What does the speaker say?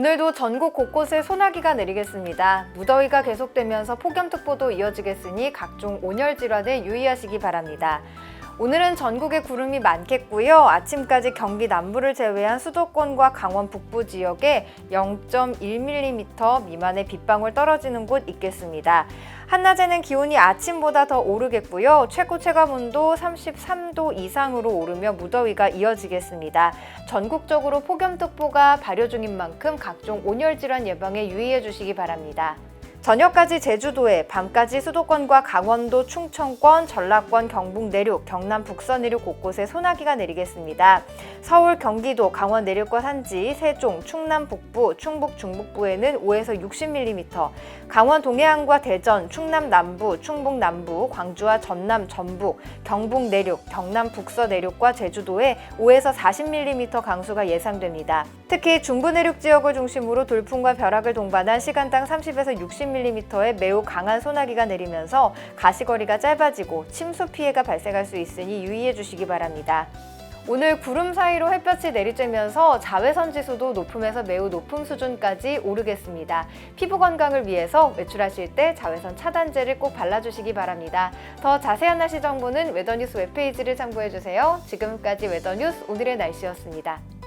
오늘도 전국 곳곳에 소나기가 내리겠습니다. 무더위가 계속되면서 폭염특보도 이어지겠으니 각종 온열 질환에 유의하시기 바랍니다. 오늘은 전국에 구름이 많겠고요. 아침까지 경기 남부를 제외한 수도권과 강원 북부 지역에 0.1mm 미만의 빗방울 떨어지는 곳 있겠습니다. 한낮에는 기온이 아침보다 더 오르겠고요. 최고 체감온도 33도 이상으로 오르며 무더위가 이어지겠습니다. 전국적으로 폭염특보가 발효 중인 만큼 각종 온열 질환 예방에 유의해 주시기 바랍니다. 저녁까지 제주도에, 밤까지 수도권과 강원도, 충청권, 전라권, 경북 내륙, 경남 북서 내륙 곳곳에 소나기가 내리겠습니다. 서울, 경기도, 강원 내륙과 산지, 세종, 충남 북부, 충북 중북부에는 5에서 60mm, 강원 동해안과 대전, 충남 남부, 충북 남부, 광주와 전남, 전북, 경북 내륙, 경남 북서 내륙과 제주도에 5에서 40mm 강수가 예상됩니다. 특히 중부 내륙 지역을 중심으로 돌풍과 벼락을 동반한 시간당 30에서 60mm 의 매우 강한 소나기가 내리면서 가시거리가 짧아지고 침수 피해가 발생할 수 있으니 유의해 주시기 바랍니다. 오늘 구름 사이로 햇볕이 내리쬐면서 자외선 지수도 높음에서 매우 높음 수준까지 오르겠습니다. 피부 건강을 위해서 외출하실 때 자외선 차단제를 꼭 발라주시기 바랍니다. 더 자세한 날씨 정보는 웨더뉴스 웹페이지를 참고해 주세요. 지금까지 웨더뉴스 오늘의 날씨였습니다.